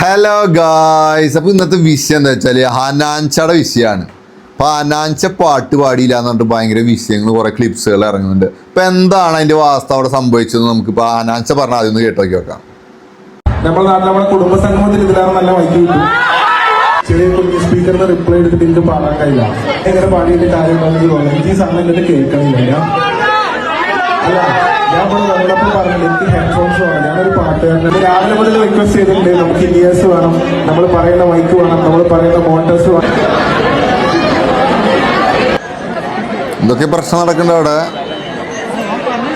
Hello guys അപ്പോൾ ഇന്നത്തെ വിഷയം എന്താ വെച്ചാൽ ഹനാൻഷയുടെ വിഷയമാണ്. അപ്പൊ ഹനാൻഷ പാട്ട് പാടിയില്ല എന്ന് പറഞ്ഞിട്ട് ഭയങ്കര വിഷയങ്ങൾ കുറേ ക്ലിപ്സുകൾ ഇറങ്ങുന്നുണ്ട്. അപ്പോൾ എന്താണ് അതിന്റെ വാസ്തവ അവിടെ നമുക്ക് ഇപ്പൊ ഹനാൻച്ച പറഞ്ഞ ആദ്യം കേട്ടോക്കി നോക്കാം. നമ്മുടെ നാട്ടിൽ നമ്മുടെ കുടുംബ സംഗമത്തിൽ ഇതിലാണ് നല്ല വൈകി ചെറിയ കുഞ്ഞു സ്പീക്കറിന് റിപ്ലൈ എടുത്തിട്ട് എനിക്ക് പാടാൻ കഴിയില്ല. എങ്ങനെ പാടിയിട്ട് കാര്യം എനിക്ക് ഈ സമയം എന്നിട്ട് കേൾക്കണില്ല. അല്ല ഞാൻ ഇവിടെ നമ്മളപ്പോൾ പറഞ്ഞില്ല എനിക്ക് ഹെഡ്ഫോൺസ് വേണം. ഞാനൊരു പാട്ടുകാരൻ രാവിലെ മുതൽ റിക്വസ്റ്റ് ചെയ്തിട്ടുണ്ട്. നമുക്ക് ഇനിയേഴ്സ് വേണം. നമ്മൾ പറയുന്ന മൈക്ക് വേണം. നമ്മൾ പറയുന്ന മോട്ടേഴ്സ് വേണം. എന്തൊക്കെ പ്രശ്നം നടക്കുന്നുണ്ട് അവിടെ.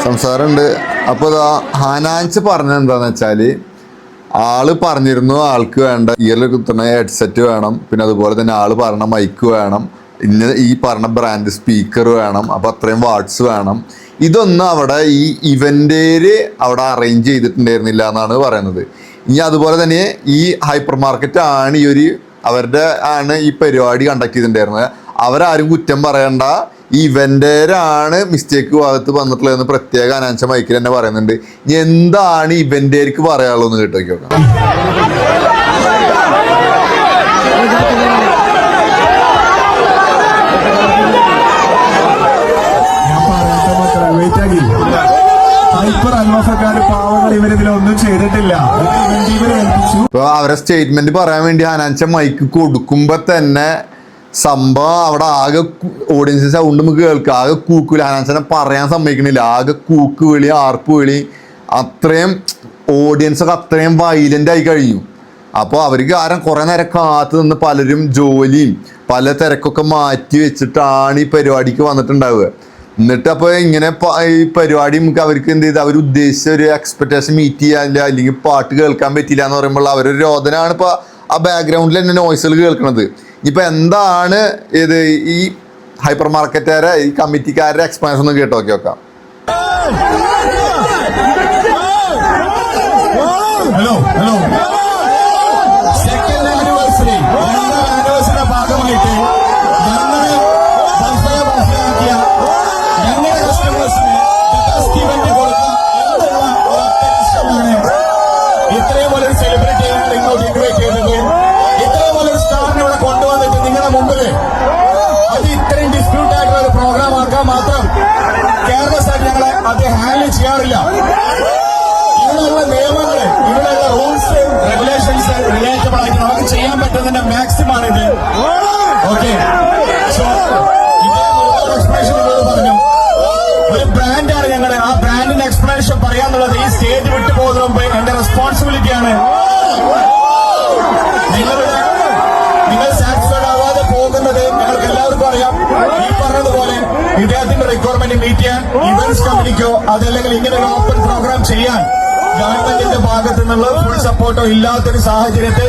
സംസാരമുണ്ട്. അപ്പോൾ ഇതാ ഹനാൻച്ച് പറഞ്ഞത് എന്താന്ന് വെച്ചാൽ ആൾ പറഞ്ഞിരുന്നു ആൾക്ക് വേണ്ട ഇയറിൽ കുത്തുന്ന ഹെഡ്സെറ്റ് വേണം. പിന്നെ അതുപോലെ തന്നെ ആൾ പറഞ്ഞ മൈക്ക് വേണം. ഇന്ന ഈ പറഞ്ഞ ബ്രാൻഡ് സ്പീക്കർ വേണം. അപ്പോൾ അത്രയും വാട്സ് വേണം. ഇതൊന്നും അവിടെ ഈ ഇവന്റേര് അവിടെ അറേഞ്ച് ചെയ്തിട്ടുണ്ടായിരുന്നില്ല എന്നാണ് പറയുന്നത്. ഇനി അതുപോലെ തന്നെ ഈ ഹൈപ്പർ മാർക്കറ്റ് ആണ് ഈ ഒരു അവരുടെ ആണ് ഈ പരിപാടി കണ്ടക്ട് ചെയ്തിട്ടുണ്ടായിരുന്നത്. അവരാരും കുറ്റം പറയണ്ട. ഈ ഇവന്റേരാണ് മിസ്റ്റേക്ക് ഭാഗത്ത് വന്നിട്ടുള്ളതെന്ന് പ്രത്യേക അനാൻസ മൈക്കിൽ തന്നെ പറയുന്നുണ്ട്. ഇനി എന്താണ് ഇവന്റേർക്ക് പറയാനുള്ളതെന്ന് കേട്ടോക്കി ചെയ്തിട്ടില്ല. അവരെ സ്റ്റേറ്റ്മെന്റ് പറയാൻ വേണ്ടി ഹനാൻച്ച മൈക്ക് കൊടുക്കുമ്പോ തന്നെ സംഭവം അവിടെ ആകെ ഓഡിയൻസ് സൗണ്ട് നമുക്ക് കേൾക്കുക ആകെ കൂക്കുവിളി ഹനാൻസിനെ പറയാൻ സമ്മതിക്കണില്ല. ആകെ കൂക്ക് വിളി ആർപ്പ് വിളി. അത്രയും ഓഡിയൻസ് ഒക്കെ അത്രയും വൈലന്റ് ആയി കഴിഞ്ഞു. അപ്പോൾ അവർക്ക് കാരണം കുറേ നേരം കാത്തു നിന്ന് പലരും ജോലിയും പല തിരക്കൊക്കെ മാറ്റി വെച്ചിട്ടാണ് ഈ പരിപാടിക്ക് വന്നിട്ടുണ്ടാവുക. എന്നിട്ട് ഇങ്ങനെ ഈ പരിപാടി നമുക്ക് അവർക്ക് എന്ത് ചെയ്ത് അവർ ഉദ്ദേശിച്ച ഒരു എക്സ്പെക്ടേഷൻ മീറ്റ് ചെയ്യാനില്ല അല്ലെങ്കിൽ പാട്ട് കേൾക്കാൻ പറ്റില്ല എന്ന് പറയുമ്പോൾ അവരൊരു രോദനാണ് ഇപ്പോൾ ആ ബാക്ക്ഗ്രൗണ്ടിൽ തന്നെ നോയ്സുകൾ കേൾക്കുന്നത് ഇപ്പൊ എന്താണ് ഇത് ഈ ഹൈപ്പർ മാർക്കറ്റുകാരെ ഈ കമ്മിറ്റിക്കാരുടെ എക്സ്പ്ലനേഷൻ ഒന്ന് കേട്ടോ നോക്കാം ഹലോ ഹലോ ചെയ്യാൻ മാക്സിമാണ് ഇത്. ഓക്കെ സോ എക്സ്പ്ലനേഷൻ നിങ്ങളോട് പറഞ്ഞു. ഒരു ബ്രാൻഡാണ് ഞങ്ങളുടെ ആ ബ്രാൻഡിന്റെ എക്സ്പ്ലനേഷൻ പറയാന്നുള്ളത് ഈ സ്റ്റേജ് വിട്ടു പോകുന്നതിന് മുമ്പ് എന്റെ റെസ്പോൺസിബിലിറ്റിയാണ് നിങ്ങളുടെ നിങ്ങൾ സാറ്റിസ്ഫൈഡ് ആവാതെ പോകുന്നത് ഞങ്ങൾക്ക് എല്ലാവർക്കും അറിയാം. ഈ പറഞ്ഞതുപോലെ ഇദ്ദേഹത്തിന്റെ റിക്വയർമെന്റ് മീറ്റ് ചെയ്യാൻ ഇവന്റ്സ് കമ്പനിക്കോ അതല്ലെങ്കിൽ ഇങ്ങനെ ഒരു ഓപ്പൺ പ്രോഗ്രാം ചെയ്യാൻ ഗവൺമെന്റിന്റെ ഭാഗത്തു നിന്നുള്ള ഫുൾ സപ്പോർട്ടോ ഇല്ലാത്തൊരു സാഹചര്യത്തിൽ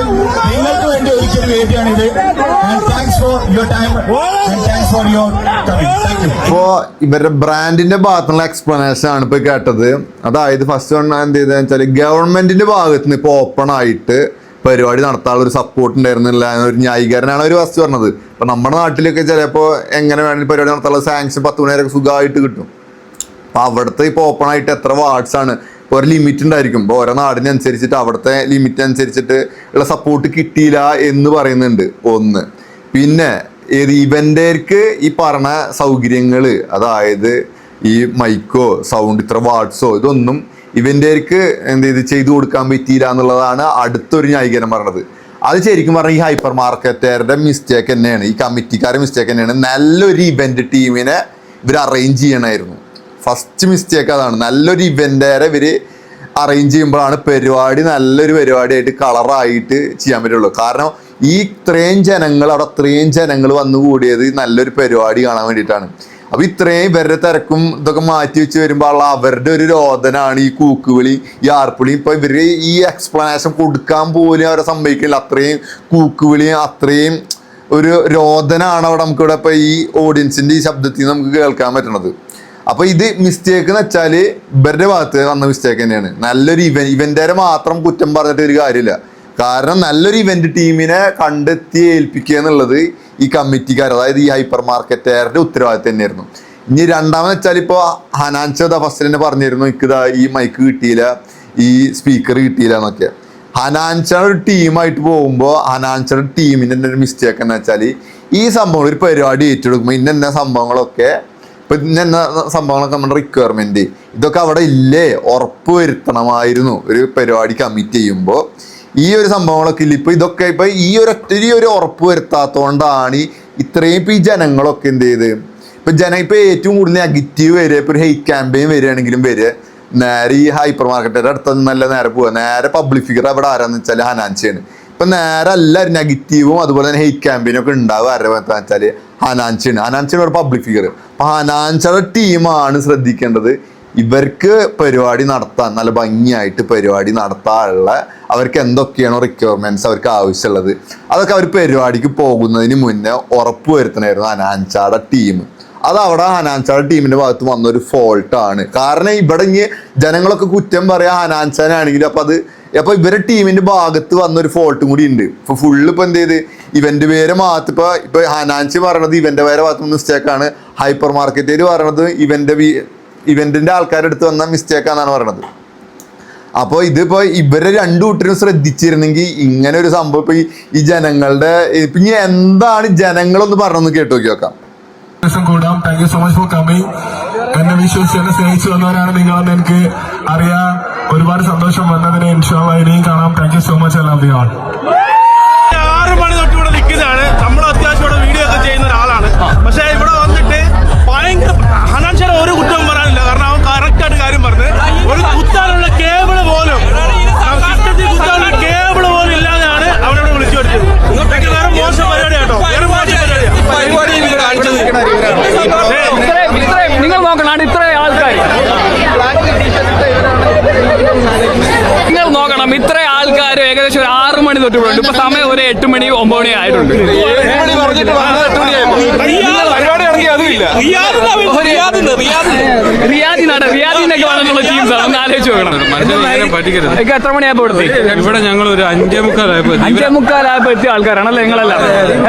നിങ്ങൾക്ക് വേണ്ടി ഒരിക്കലും വേദിയാണിത് thanks for your time thanks for your ഇപ്പോ ഇവരുടെ ബ്രാൻഡിന്റെ ഭാഗത്തുള്ള എക്സ്പ്ലനേഷൻ ആണ് ഇപ്പൊ കേട്ടത്. അതായത് ഫസ്റ്റ് വൺ എന്ത് ചെയ്തെന്ന് വെച്ചാൽ ഗവൺമെന്റിന്റെ ഭാഗത്ത് നിന്ന് ഇപ്പൊ ഓപ്പൺ ആയിട്ട് പരിപാടി നടത്താനുള്ള ഒരു സപ്പോർട്ട് ഉണ്ടായിരുന്നില്ല എന്നൊരു ന്യായീകരണമാണ് അവർ ഫസ്റ്റ് പറഞ്ഞത്. ഇപ്പൊ നമ്മുടെ നാട്ടിലൊക്കെ ചിലപ്പോ എങ്ങനെ വേണമെങ്കിലും പരിപാടി നടത്താനുള്ള സാങ്ഷൻ പത്ത് മണി വരെ സുഖമായിട്ട് കിട്ടും. അപ്പൊ അവിടുത്തെ ഇപ്പൊ ഓപ്പൺ ആയിട്ട് എത്ര വാർഡ്സ് ആണ്? ഇപ്പൊ ഒരു ലിമിറ്റ് ഉണ്ടായിരിക്കും. ഇപ്പോൾ ഓരോ നാടിനനുസരിച്ചിട്ട് അവിടുത്തെ ലിമിറ്റ് അനുസരിച്ചിട്ട് ഉള്ള സപ്പോർട്ട് കിട്ടിയില്ല എന്ന് പറയുന്നുണ്ട്. ഒന്ന്. പിന്നെ ഏത് ഇവന്റേർക്ക് ഈ പറഞ്ഞ സൗകര്യങ്ങൾ അതായത് ഈ മൈക്കോ സൗണ്ട് ഇത്ര വാട്സോ ഇതൊന്നും ഇവന്റേർക്ക് എന്ത് ചെയ്ത് ചെയ്തു കൊടുക്കാൻ പറ്റിയില്ല എന്നുള്ളതാണ് അടുത്തൊരു ന്യായീകരണം പറഞ്ഞത്. അത് ശരിക്കും പറഞ്ഞാൽ ഈ ഹൈപ്പർ മാർക്കറ്റുകാരുടെ മിസ്റ്റേക്ക് തന്നെയാണ്. ഈ കമ്മിറ്റിക്കാരുടെ മിസ്റ്റേക്ക് തന്നെയാണ്. നല്ലൊരു ഇവന്റ് ടീമിനെ ഇവർ അറേഞ്ച് ചെയ്യണമായിരുന്നു ഫസ്റ്റ് മിസ്റ്റേക്ക് അതാണ്. നല്ലൊരു ഇവന്റേറെ ഇവർ അറേഞ്ച് ചെയ്യുമ്പോഴാണ് പരിപാടി നല്ലൊരു പരിപാടിയായിട്ട് കളറായിട്ട് ചെയ്യാൻ പറ്റുള്ളൂ. കാരണം ഈ ഇത്രയും ജനങ്ങൾ അവിടെ അത്രയും ജനങ്ങൾ വന്നു കൂടിയത് നല്ലൊരു പരിപാടി കാണാൻ വേണ്ടിയിട്ടാണ്. അപ്പോൾ ഇത്രയും ഇവരുടെ തിരക്കും ഇതൊക്കെ മാറ്റി വെച്ച് വരുമ്പോൾ അവരുടെ ഒരു രോദനാണ് ഈ കൂക്കുവിളി ഈ ആർപ്പുളി. ഇപ്പോൾ ഇവർ ഈ എക്സ്പ്ലനേഷൻ കൊടുക്കാൻ പോലും അവരെ സംഭവിക്കില്ല അത്രയും കൂക്കുവിളിയും അത്രയും ഒരു രോദനാണ് അവിടെ നമുക്കിവിടെ ഇപ്പോൾ ഇപ്പൊ ഈ ഓഡിയൻസിന്റെ ഈ ശബ്ദത്തിൽ നമുക്ക് കേൾക്കാൻ പറ്റണത്. അപ്പൊ ഇത് മിസ്റ്റേക്ക് എന്ന് വെച്ചാൽ ഇവരുടെ ഭാഗത്ത് വന്ന മിസ്റ്റേക്ക് തന്നെയാണ്. നല്ലൊരു ഇവന്റ് ഇവന്റുകാരെ മാത്രം കുറ്റം പറഞ്ഞിട്ട് ഒരു കാര്യമില്ല. കാരണം നല്ലൊരു ഇവന്റ് ടീമിനെ കണ്ടെത്തി ഏൽപ്പിക്കുക എന്നുള്ളത് ഈ കമ്മിറ്റിക്കാർ അതായത് ഈ ഹൈപ്പർ മാർക്കറ്റുകാരുടെ ഉത്തരവാദിത്തം തന്നെയായിരുന്നു. ഇനി രണ്ടാമെന്ന് വെച്ചാൽ ഇപ്പോൾ ഹനാൻഷ ഫസ്റ്റ് തന്നെ പറഞ്ഞിരുന്നു എനിക്കിതാ ഈ മൈക്ക് കിട്ടിയില്ല ഈ സ്പീക്കർ കിട്ടിയില്ല എന്നൊക്കെ. ഹനാൻഷയുടെ ഒരു ടീമായിട്ട് പോകുമ്പോൾ ഹനാൻഷയുടെ ടീമിന്റെ ഒരു മിസ്റ്റേക്ക് എന്ന് വെച്ചാൽ ഈ സംഭവങ്ങൾ ഒരു പരിപാടി ഏറ്റെടുക്കുമ്പോൾ ഇന്ന സംഭവങ്ങളൊക്കെ ഇപ്പൊ ഇന്ന സംഭവങ്ങളൊക്കെ നമ്മുടെ റിക്വയർമെന്റ് ഇതൊക്കെ അവിടെ ഇല്ലേ? ഉറപ്പ് വരുത്തണമായിരുന്നു. ഒരു പരിപാടി കമ്മിറ്റ് ചെയ്യുമ്പോൾ ഈ ഒരു സംഭവങ്ങളൊക്കെ ഇല്ല? ഇപ്പൊ ഇതൊക്കെ ഇപ്പൊ ഈ ഒരു ഒത്തിരി ഒരു ഉറപ്പ് വരുത്താത്തോണ്ടാണ് ഇത്രയും ഇപ്പൊ ഈ ജനങ്ങളൊക്കെ എന്ത് ചെയ്ത്? ഇപ്പൊ ജന ഇപ്പൊ ഏറ്റവും കൂടുതൽ നെഗറ്റീവ് വരിക ഇപ്പൊ ഒരു ഹെയ്റ്റ് ക്യാമ്പയിൻ വരികയാണെങ്കിലും വരിക. നേരെ ഈ ഹൈപ്പർ മാർക്കറ്റിന്റെ അടുത്ത് നല്ല നേരെ പോവുക. നേരെ പബ്ലിക് ഫിഗർ അവിടെ ആരാന്ന് വെച്ചാൽ ഹനാൻസിയാണ്. ഇപ്പൊ നേരെ എല്ലാവരും നെഗറ്റീവും അതുപോലെ തന്നെ ഹെയ്റ്റ് ക്യാമ്പയിനും ഒക്കെ ഉണ്ടാവുക. ആരുടെ വെച്ചാൽ ഹനാൻസിയാണ്. ഹനാൻസിയാണ് ഒരു പബ്ലിക് ഫിഗർ അപ്പൊ ടീമാണ് ശ്രദ്ധിക്കേണ്ടത്. ഇവർക്ക് പരിപാടി നടത്താൻ നല്ല ഭംഗിയായിട്ട് പരിപാടി നടത്താനുള്ള അവർക്ക് എന്തൊക്കെയാണോ റിക്വയർമെന്റ്സ് അവർക്ക് ആവശ്യമുള്ളത്. അതൊക്കെ അവർ പരിപാടിക്ക് പോകുന്നതിന് മുന്നേ ഉറപ്പ് വരുത്തണമായിരുന്നു അനാഞ്ചാട ടീം. അത് അവിടെ ഹനാൻചാടെ ടീമിന്റെ ഭാഗത്ത് വന്നൊരു ഫോൾട്ടാണ് കാരണം ഇവിടെ ഇനി ജനങ്ങളൊക്കെ കുറ്റം പറയാം ഹനാൻചാനാണെങ്കിലും അപ്പം അത് അപ്പൊ ഇവരെ ടീമിന്റെ ഭാഗത്ത് വന്ന ഒരു ഫോൾട്ടും കൂടി ഉണ്ട്. ഇപ്പൊ ഫുള്ള് ഇപ്പൊ എന്ത് ചെയ്ത്? ഇവന്റ് പേര് മാത്രം ഇപ്പൊ ഇപ്പൊ ഹനാൻസി പറയണത് ഇവന്റെ പേരെ മിസ്റ്റേക്ക് ആണ്. ഹൈപ്പർ മാർക്കറ്റേര് പറയണത് ഇവന്റെ ഇവന്റിന്റെ ആൾക്കാരുടെ അടുത്ത് വന്ന മിസ്റ്റേക്ക് ആണെന്നാണ് പറയണത്. അപ്പോൾ ഇതിപ്പോ ഇവരെ രണ്ടു കൂട്ടരും ശ്രദ്ധിച്ചിരുന്നെങ്കിൽ ഇങ്ങനെ ഒരു സംഭവം ഇപ്പൊ ഈ- ജനങ്ങളുടെ ഇപ്പൊ ഇനി എന്താണ് ജനങ്ങളൊന്ന് പറഞ്ഞൊന്ന് കേട്ടു നോക്കി നോക്കാം. കൂടാം. Thank you so much for coming എന്നെ വിശ്വസിച്ച് എന്നെ സ്നേഹിച്ചു വന്നവരാണ് നിങ്ങളെന്ന് എനിക്ക് അറിയാം. ഒരുപാട് സന്തോഷം വന്നതിന് ഇൻഷാല്ല ഇനിയും കാണാം. Thank you so much I love you all ആറ് മണി തൊട്ട് ഇവിടെ നിൽക്കുന്നതാണ്. നമ്മൾ അത്യാവശ്യം ഇവിടെ വീഡിയോ ഒക്കെ ചെയ്യുന്ന ഒരാളാണ്. പക്ഷെ ഇവിടെ വന്നിട്ട് ഭയങ്കര ഹനാൻഷയുടെ ഒരു കുറ്റവും പറയാനില്ല. കാരണം അവൻ കറക്റ്റ് ആയിട്ട് കാര്യം പറഞ്ഞ്. ഒരു കുത്താനുള്ള കേബിൾ പോലും റിയാദി നാട് റിയാദിന്നൊക്കെ വന്നിട്ടുള്ള ടീംസ് ആണ്. ഒന്ന് ആലോചിച്ച് നോക്കണം. ഇതൊക്കെ എത്ര മണിയായപ്പോ ഇവിടെ ഞങ്ങൾ ഒരു അഞ്ചേ മുക്കാലായപ്പോ എത്തി. അഞ്ചേ മുക്കാലായപ്പോ എത്തിയ ആൾക്കാരാണല്ലേ നിങ്ങളെല്ലാം?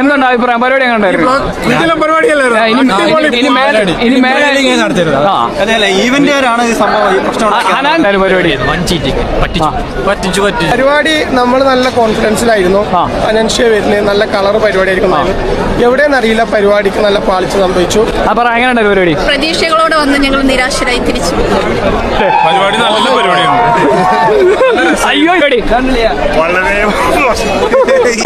എന്തുണ്ട് അഭിപ്രായം? പരിപാടി പരിപാടി പറ്റിച്ചു. പറ്റിച്ചു പരിപാടി നമ്മൾ നല്ല കോൺഫിഡൻസിലായിരുന്നു ഫൈനാൻഷ്യൽ അനൻഷ്യ വരുന്നത് നല്ല കളർ പരിപാടി പരിപാടിയായിരിക്കും എവിടെയെന്നറിയില്ല പരിപാടിക്ക് നല്ല പാളിച്ച സംഭവിച്ചു. അപ്പൊ പരിപാടി പ്രതീക്ഷകളോടെ വന്ന് ഞങ്ങൾ നിരാശരായി തിരിച്ചു. പരിപാടി നല്ല പരിപാടിയാണ്. അയ്യോ വളരെ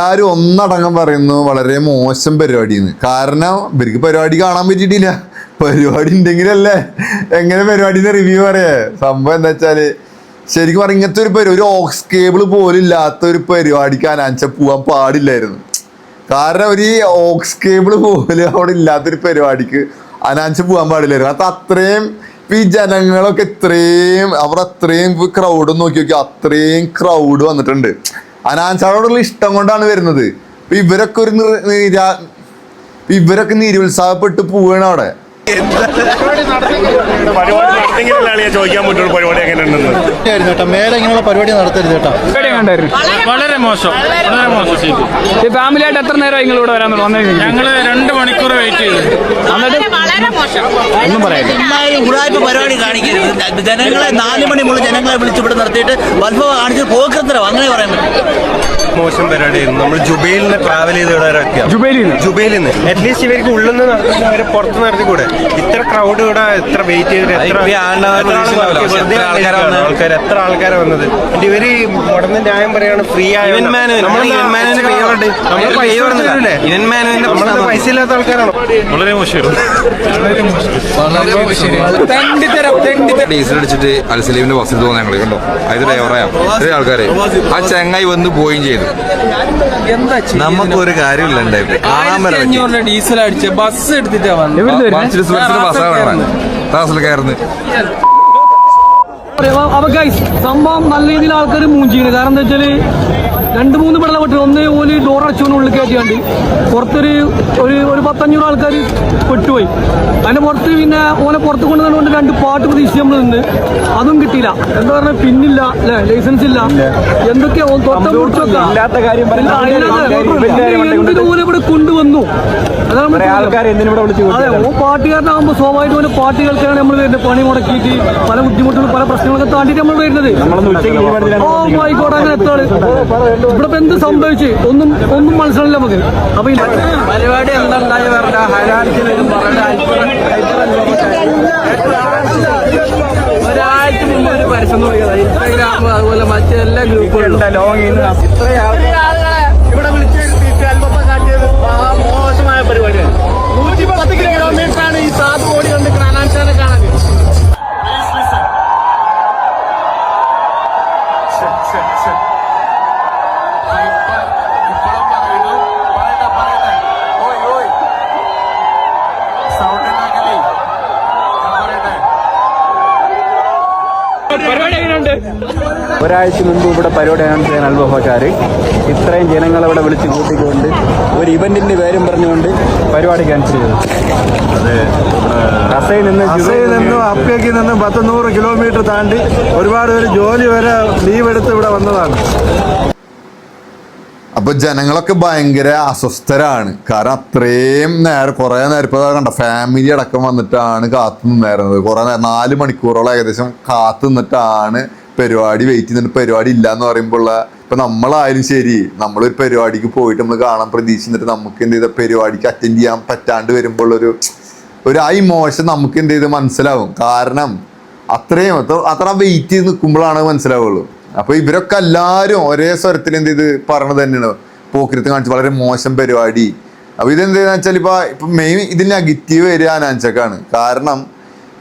ആരും ഒന്നടങ്കം പറയുന്നു വളരെ മോശം പരിപാടിയെന്ന് കാരണം ഇവർക്ക് പരിപാടി കാണാൻ പറ്റിയിട്ടില്ല. പരിപാടി ഉണ്ടെങ്കിലല്ലേ? എങ്ങനെ പരിപാടിന്ന് റിവ്യൂ പറയേ? സംഭവം എന്താ വെച്ചാൽ ശരിക്കും പറഞ്ഞ ഇങ്ങനത്തെ ഒരു പരിപാടി ഒരു ഓക്സ് കേബിൾ പോലും ഇല്ലാത്ത ഒരു പരിപാടിക്ക് അനാൻച്ച പോവാൻ പാടില്ലായിരുന്നു. കാരണം ഒരു ഓക്സ് കേബിൾ പോലും അവിടെ ഇല്ലാത്തൊരു പരിപാടിക്ക് അനാൻച്ച പോകാൻ പാടില്ലായിരുന്നു അത് അത്രയും ഈ ജനങ്ങളൊക്കെ ഇത്രയും അവർ അത്രയും ക്രൗഡ് നോക്കി നോക്കി അത്രയും ക്രൗഡ് വന്നിട്ടുണ്ട്. അനാൻസാറോടുള്ള ഇഷ്ടം കൊണ്ടാണ് വരുന്നത്. ഇവരൊക്കെ ഒരു നിരാ ഇവരൊക്കെ നിരുത്സാഹപ്പെട്ട് പോവുകയാണ് അവിടെ. ചോദിക്കാൻ പറ്റുള്ളൂ പരിപാടി എങ്ങനെ ഉണ്ടെന്ന് കേട്ടോ മേലെ ഇങ്ങനെയുള്ള പരിപാടി നടത്തരുത് പരിപാടി വളരെ മോശം. വളരെ മോശം. ഈ ഫാമിലി ആയിട്ട് എത്ര നേരം നിങ്ങൾ ഇവിടെ വരാൻ വന്നേ ഞങ്ങൾ രണ്ട് മണിക്കൂർ വെയിറ്റ് ചെയ്തു. വളരെ മോശം. ഒന്നും പറയാം ഉടായ്പ പരിപാടി കാണിക്കരുത്. ജനങ്ങളെ നാല് മണി മുതൽ ജനങ്ങളെ വിളിച്ച് ഇവിടെ നിർത്തിയിട്ട് വൽഭവ കാണിച്ച് പോക്കത്തരം. അങ്ങനെ പറയാൻ പറ്റും മോശം പരിപാടിയായിരുന്നു നമ്മൾ ജുബൈലിന് ട്രാവൽ ചെയ്ത് ഇവിടെ ജുബൈലിൽ നിന്ന് ജുബൈലിൽ നിന്ന് അറ്റ്ലീസ്റ്റ് ഇവർക്ക് ഉള്ളിൽ നിന്ന് നടത്തുന്നവരെ പുറത്ത് നടത്തിക്കൂടെ ഇത്ര ക്രൗഡ് ഇവിടെ എത്ര വെയിറ്റ് ചെയ്തിട്ട് എത്ര ആൾക്കാർ എത്ര ആൾക്കാർ വന്നത്? ഇവർ ഉടനെ ന്യായം പറയാണ് ഫ്രീ ആയ നമ്മളെ പൈസ ഇല്ലാത്ത ആൾക്കാരാണോ? വളരെ ഡീസൽ അടിച്ചിട്ട് അൽസലീമിന്റെ ബസ്സിൽ തോന്നുന്നു ഞങ്ങൾ കണ്ടോ? അത് ഡ്രൈവറായ ആൾക്കാരെ. ആ ചെങ്ങായി വന്ന് പോയും ചെയ്തു. നമുക്കൊരു കാര്യമില്ല വരാൻ ഡീസൽ അടിച്ച് ബസ് എടുത്തിട്ടാ വന്നു ഇവിടുന്ന് കയറുന്നു അപ്പൊ ഗൈസ് സംഭവം നല്ല രീതിയിൽ ആൾക്കാർ മൂഞ്ചിയാണ് കാരണം എന്താ വെച്ചാൽ രണ്ട് മൂന്ന് പെടല പെട്ടു. ഒന്ന് ഓൽ ഡോർ അടിച്ചുകൊണ്ട് ഉള്ളിൽ കയറ്റിയാണ്ട് പുറത്തൊരു ഒരു ഒരു പത്തഞ്ഞൂറ് ആൾക്കാർ പെട്ടുപോയി. അതിന്റെ പുറത്ത് പിന്നെ ഓനെ പുറത്ത് കൊണ്ടുവന്നുകൊണ്ട് രണ്ട് പാട്ട് പ്രതീക്ഷിച്ച് നമ്മൾ നിന്ന്. അതും കിട്ടിയില്ല. എന്താ പറഞ്ഞാൽ പിന്നില്ല അല്ലെ? ലൈസൻസ് ഇല്ല. എന്തൊക്കെയാ? ഇവിടെ കൊണ്ടുവന്നു? അതെ ഓ പാട്ടുകാരനാകുമ്പോൾ സ്വാഭാവികമായിട്ട് പാട്ടുകൾക്കാണ് പാട്ട് കേൾക്കാനാണ് നമ്മൾ വരുന്നത്. പണി മുടക്കിയിട്ട് പല ബുദ്ധിമുട്ടുകളും പല പ്രശ്നങ്ങളൊക്കെ താണ്ടിട്ട് നമ്മൾ വരുന്നത്. ഓ ആയിക്കോട്ടെ അങ്ങനെ എത്താണ് ഇവിടെ ഇപ്പൊ എന്ത് സംഭവിച്ച്? ഒന്നും ഒന്നും മനസ്സിലല്ല നമുക്ക്. അപ്പൊ ഇല്ല പരിപാടി എന്തുണ്ടായ പറഞ്ഞ ഹരാഴ്ച വരും ഒരാഴ്ച മുമ്പ് ഒരു പരസ്യം തുടങ്ങിയതാണ് ഇൻസ്റ്റാഗ്രാം അതുപോലെ മറ്റെല്ലാ ഗ്രൂപ്പുകളും ഇവിടെ ഒരാഴ്ച മുമ്പ് ഇവിടെ പരിപാടി ചെയ്യാൻ അനുഭവക്കാർ ഇത്രയും ജനങ്ങളെ ഇവിടെ വിളിച്ച് കൂട്ടിക്കൊണ്ട് ഒരു ഇവന്റിന്റെ പേരും പറഞ്ഞുകൊണ്ട് പരിപാടി ക്യാൻസൽ ചെയ്തു. കസയിൽ നിന്ന് അസയിൽ നിന്നും അപ്പേക്ക് നിന്നും പത്ത് നൂറ് കിലോമീറ്റർ താണ്ടി ഒരുപാട് പേര് ജോലി വരെ ലീവ് എടുത്ത് ഇവിടെ വന്നതാണ്. അപ്പൊ ജനങ്ങളൊക്കെ ഭയങ്കര അസ്വസ്ഥരാണ്. കാരണം അത്രയും നേരം കുറെ നേരം ഇപ്പൊ കണ്ട ഫാമിലി അടക്കം വന്നിട്ടാണ് കാത്തു നിന്നായിരുന്നത് കുറെ നേരം നാല് മണിക്കൂറോളം ഏകദേശം കാത്തു നിന്നിട്ടാണ് പരിപാടി വെയിറ്റ് ചെയ്തിട്ട് പരിപാടി ഇല്ല എന്ന് പറയുമ്പോഴുള്ള ഇപ്പൊ നമ്മളായാലും ശരി നമ്മളൊരു പരിപാടിക്ക് പോയിട്ട് നമ്മൾ കാണാൻ പ്രതീക്ഷിച്ചിട്ട് നമുക്ക് എന്ത് ചെയ്ത പരിപാടിക്ക് അറ്റൻഡ് ചെയ്യാൻ പറ്റാണ്ട് വരുമ്പോൾ ഒരു ആ ഇമോഷൻ നമുക്ക് എന്ത് ചെയ്ത് മനസ്സിലാവും. കാരണം അത്രയും അത്ര- അത്ര വെയിറ്റ് ചെയ്ത് നിൽക്കുമ്പോഴാണ് മനസ്സിലാവുള്ളൂ. അപ്പൊ ഇവരൊക്കെ എല്ലാരും ഒരേ സ്വരത്തിൽ എന്ത് ചെയ്ത് പറഞ്ഞത് തന്നെയാണ്. പോക്കിരത്ത് കാണിച്ച് വളരെ മോശം പരിപാടി. അപ്പൊ ഇതെന്താന്ന് വെച്ചാൽ ഇപ്പൊ ഇപ്പൊ മെയിൻ ഇതിൽ നെഗറ്റീവ് വരിക അനാഞ്ചക്കാണ് കാരണം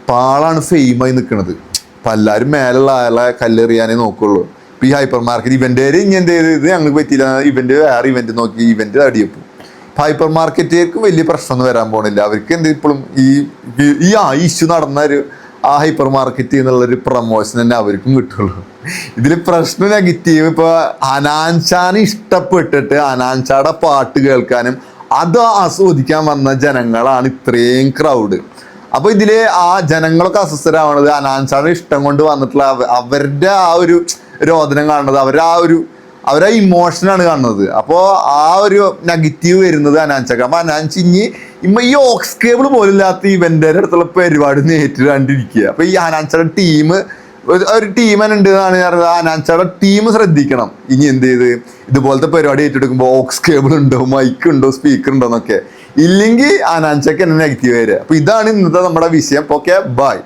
പാളാണ് ഫെയിമായി നിൽക്കുന്നത് അപ്പൊ എല്ലാവരും മേലുള്ള ആളെ കല്ലെറിയാനേ നോക്കുള്ളൂ. ഇപ്പൊ ഈ ഹൈപ്പർ മാർക്കറ്റ് ഇവന്റ് ഇനി എന്ത് ചെയ്ത് ഇത് ഞങ്ങൾക്ക് പറ്റിയില്ല. ഇവന്റ് വേറെ ഇവന്റ് നോക്കി ഇവന്റ് അടിയപ്പോ ഹൈപ്പർ മാർക്കറ്റുകാർക്ക് വലിയ പ്രശ്നമൊന്നും വരാൻ പോണില്ല. അവർക്ക് എന്ത് ഇപ്പോഴും ഈ- ഈ ആ ഇഷ്യൂ നടന്ന ഒരു ആ ഹൈപ്പർ മാർക്കറ്റിൽ നിന്നുള്ളൊരു പ്രൊമോഷൻ തന്നെ അവർക്കും കിട്ടുള്ളൂ. ഇതിൽ പ്രശ്നം നെഗറ്റീവ് ഇപ്പൊ അനാൻഷാന് ഇഷ്ടപ്പെട്ടിട്ട് അനാൻഷാടെ പാട്ട് കേൾക്കാനും അത് ആസ്വദിക്കാൻ വന്ന ജനങ്ങളാണ് ഇത്രയും ക്രൗഡ് അപ്പോൾ ഇതിൽ ആ ജനങ്ങളൊക്കെ അസ്വസ്ഥരാവണത് അനാൻഷാടെ ഇഷ്ടം കൊണ്ട് വന്നിട്ടുള്ള അവരുടെ ആ ഒരു രോദനം കാണുന്നത് അവരുടെ ആ ഒരു അവരെ ഇമോഷനാണ് കാണുന്നത്. അപ്പോൾ ആ ഒരു നെഗറ്റീവ് വരുന്നത് അനാൻസൊക്കെ അപ്പോൾ അനാൻസ് ഇനി ഇമ്മ ഈ ഓക്സ് കേബിൾ പോലും ഇല്ലാത്ത ഇവന്റെ അടുത്തുള്ള പരിപാടി നേരിട്ടാണ്ടിരിക്കുക അപ്പോൾ ഈ അനാൻസയുടെ ടീം ഒരു ടീം തന്നെ ഉണ്ട് എന്നാണ് ഞാൻ അനാൻസയുടെ ടീം ശ്രദ്ധിക്കണം. ഇനി എന്ത് ചെയ്ത്? ഇതുപോലത്തെ പരിപാടി ഏറ്റെടുക്കുമ്പോൾ ഓക്സ് കേബിൾ ഉണ്ടോ? മൈക്ക് ഉണ്ടോ? സ്പീക്കർ ഉണ്ടോ? എന്നൊക്കെ. ഇല്ലെങ്കിൽ അനാൻസക്ക് എന്നെ നെഗറ്റീവ് വരിക. അപ്പോൾ ഇതാണ് ഇന്നത്തെ നമ്മുടെ വിഷയം. Okay bye